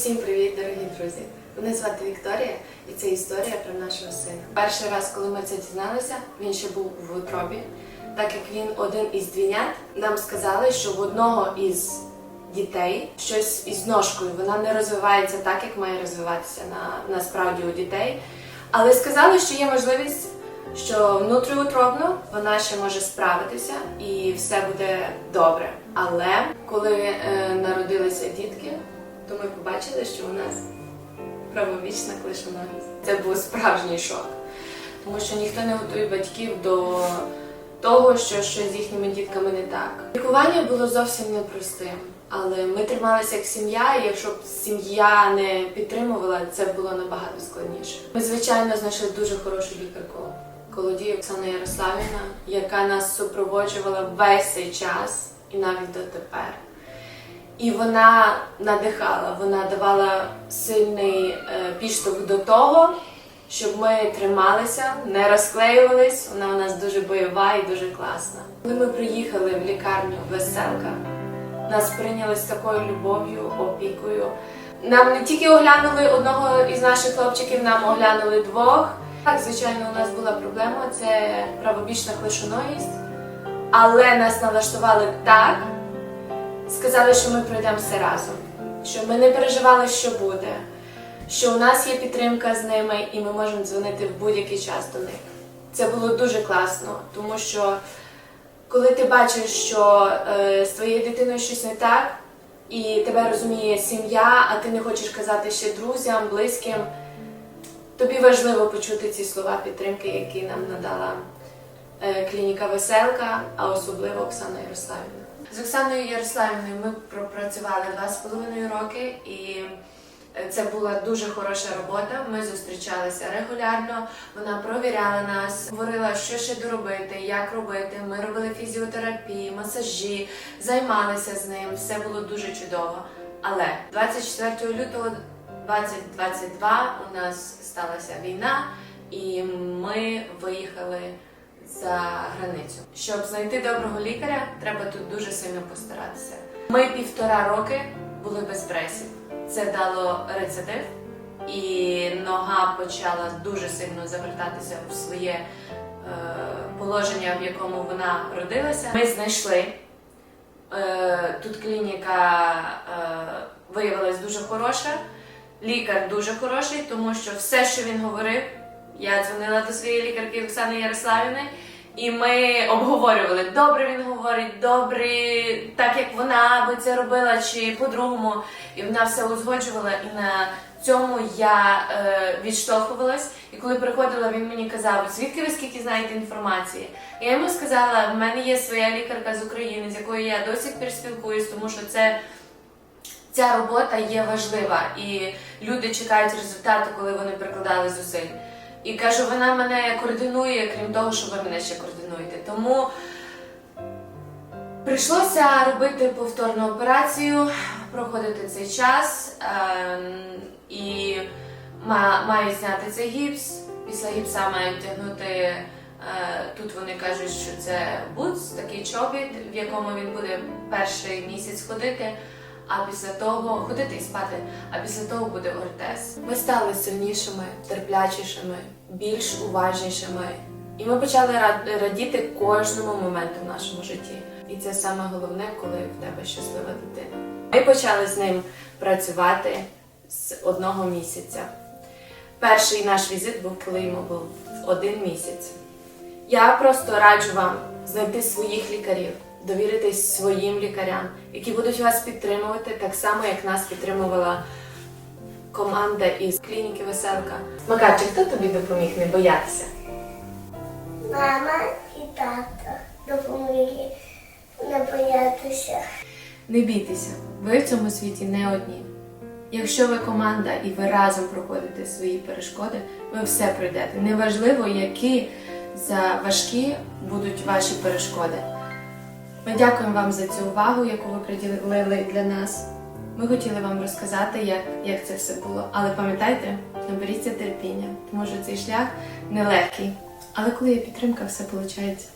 Усім привіт, дорогі друзі! Мене звати Вікторія, і це історія про нашого сина. Перший раз, коли ми це дізналися, він ще був в утробі. Так як він один із двійнят, нам сказали, що в одного із дітей щось із ножкою, вона не розвивається так, як має розвиватися на, насправді у дітей. Але сказали, що є можливість, що внутріутробно вона ще може справитися і все буде добре. Але коли е, народилися дітки, то ми побачили, що у нас правовічна клишоногість. Це був справжній шок, тому що ніхто не готує батьків до того, що щось з їхніми дітками не так. Лікування було зовсім непростим, але ми трималися як сім'я, і якщо б сім'я не підтримувала, це було набагато складніше. Ми, звичайно, знайшли дуже хорошу лікарку. Колодій Оксана Ярославівна, яка нас супроводжувала весь цей час і навіть дотепер. І вона надихала, вона давала сильний е, підштовх до того, щоб ми трималися, не розклеювались. Вона у нас дуже бойова і дуже класна. Коли ми приїхали в лікарню Веселка, нас прийняли з такою любов'ю, опікою. Нам не тільки оглянули одного із наших хлопчиків, нам оглянули двох. Так, звичайно, у нас була проблема це правобічна клишоногість, але нас налаштували так, сказали, що ми пройдемо все разом, що ми не переживали, що буде, що у нас є підтримка з ними, і ми можемо дзвонити в будь-який час до них. Це було дуже класно, тому що коли ти бачиш, що е, з твоєю дитиною щось не так, і тебе розуміє сім'я, а ти не хочеш казати ще друзям, близьким, тобі важливо почути ці слова підтримки, які нам надала клініка Веселка, а особливо Оксана Ярославівна. З Оксаною Ярославівною ми пропрацювали два з половиною роки, і е, це була дуже хороша робота. Ми зустрічалися регулярно. Вона провіряла нас, говорила, що ще доробити, як робити. Ми робили фізіотерапії, масажі, займалися з ним. Все було дуже чудово. Але 24 лютого 2022 у нас сталася війна, і ми виїхали за границю. Щоб знайти доброго лікаря, треба тут дуже сильно постаратися. Ми півтора роки були без бресів. Це дало рецидив, і нога почала дуже сильно завертатися в своє е, положення, в якому вона родилася. Ми знайшли. Е, тут клініка е, виявилась дуже хороша, лікар дуже хороший, тому що все, що він говорив, я дзвонила до своєї лікарки Оксани Ярославівни, і ми обговорювали, добре він говорить, добре, так як вона би це робила, чи по-другому. І вона все узгоджувала, і на цьому я е, відштовхувалась. І коли приходила, він мені казав, звідки ви скільки знаєте інформації? Я йому сказала, в мене є своя лікарка з України, з якою я до сих спілкуюсь, тому що це. Ця робота є важлива, і люди чекають результату, коли вони прикладали зусиль. І кажу, вона мене координує, крім того, що ви мене ще координуєте. Тому прийшлося робити повторну операцію, проходити цей час ем, і ма- мають зняти цей гіпс. Після гіпса мають втягнути. е, Тут вони кажуть, що це бутс, такий чобіт, в якому він буде перший місяць ходити. А після того ходити і спати, а після того буде ортез. Ми стали сильнішими, терплячішими, більш уважнішими. І ми почали радіти кожному моменту в нашому житті. І це саме головне, коли в тебе щаслива дитина. Ми почали з ним працювати з одного місяця. Перший наш візит був, коли йому був один місяць. Я просто раджу вам знайти своїх лікарів, довіритись своїм лікарям, які будуть вас підтримувати так само, як нас підтримувала команда із клініки Веселка. Макарчик, хто тобі допоміг не боятися? Мама і тато допомогли не боятися. Не бійтеся, ви в цьому світі не одні. Якщо ви команда і ви разом проходите свої перешкоди, ви все пройдете. Неважливо, які за важкі будуть ваші перешкоди. Ми дякуємо вам за цю увагу, яку ви приділили для нас. Ми хотіли вам розказати, як, як це все було. Але пам'ятайте, наберіться терпіння, тому що цей шлях нелегкий. Але коли є підтримка, все виходить